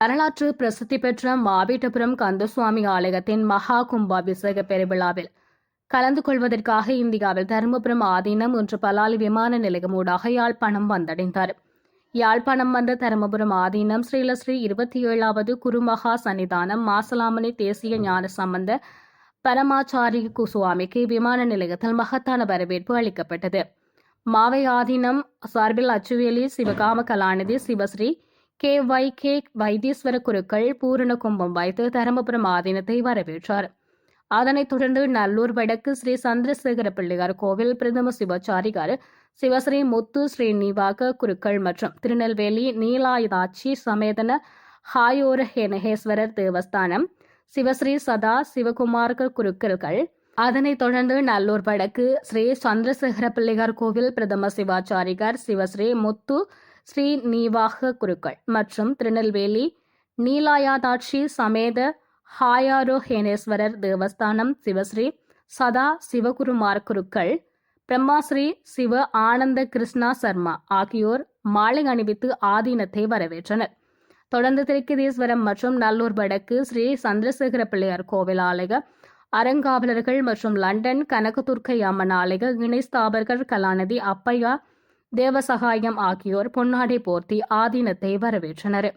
வரலாற்று பிரசித்தி பெற்ற மாவீட்டபுரம் கந்தசுவாமி ஆலயத்தின் மகா கும்பாபிஷேக பெருவிழாவில் கலந்து கொள்வதற்காக இந்தியாவில் தருமபுரம் ஆதீனம் இன்று பலாலி விமான நிலையம் ஊடாக யாழ்ப்பாணம் வந்தடைந்தார். யாழ்ப்பாணம் வந்த தருமபுரம் ஆதீனம் ஸ்ரீலஸ்ரீ இருபத்தி ஏழாவது குருமகா சன்னிதானம் மாசலாமணி தேசிய ஞான சம்பந்த பரமாச்சாரி குசுவாமிக்கு விமான நிலையத்தில் மகத்தான வரவேற்பு அளிக்கப்பட்டது. மாவை ஆதீனம் சார்பில் அச்சுவேலி சிவகாம கலாநிதி Sivasri K Y K Vaitheeswara Kurukkal பூரண கும்பம் வைத்து தருமபுரம் ஆதீனத்தை வரவேற்றார். அதனைத் தொடர்ந்து நல்லூர் வடக்கு ஸ்ரீ சந்திரசேகர பிள்ளையார் கோவில் பிரதம சிவாச்சாரிகார் சிவஸ்ரீ முத்து ஸ்ரீநிவாக குருக்கள் மற்றும் திருநெல்வேலி நீலாயுதாட்சி சமேதன ஹாயோர ஹேனகேஸ்வரர் தேவஸ்தானம் சிவஸ்ரீ சதா சிவகுமார குருக்கள்கள் அதனைத் தொடர்ந்து நல்லூர் வடக்கு ஸ்ரீ சந்திரசேகர பிள்ளையார் கோவில் பிரதம சிவாச்சாரிகார் சிவஸ்ரீ முத்து ஸ்ரீ நீவாக குருக்கள் மற்றும் திருநெல்வேலி நீலாயாதாட்சி சமேத ஹாயாரோஹேனேஸ்வரர் தேவஸ்தானம் சிவஸ்ரீ சதா சிவகுருமார் குருக்கள் பிரம்மாஸ்ரீ சிவ ஆனந்த கிருஷ்ணா சர்மா ஆகியோர் மாலை அணிவித்து ஆதீனத்தை வரவேற்றனர். தொடர்ந்து திருக்கதீஸ்வரம் மற்றும் நல்லூர் வடக்கு ஸ்ரீ சந்திரசேகர பிள்ளையார் கோவில் ஆலய அறங்காவலர்கள் மற்றும் லண்டன் கனகதுர்க்கை அம்மன் ஆலய இணை ஸ்தாபர்கள் கலாநிதி அப்பையா தேவசகாயம் ஆகியோர் பொன்னாடை போர்த்தி ஆதீனத்தை வரவேற்றனர்.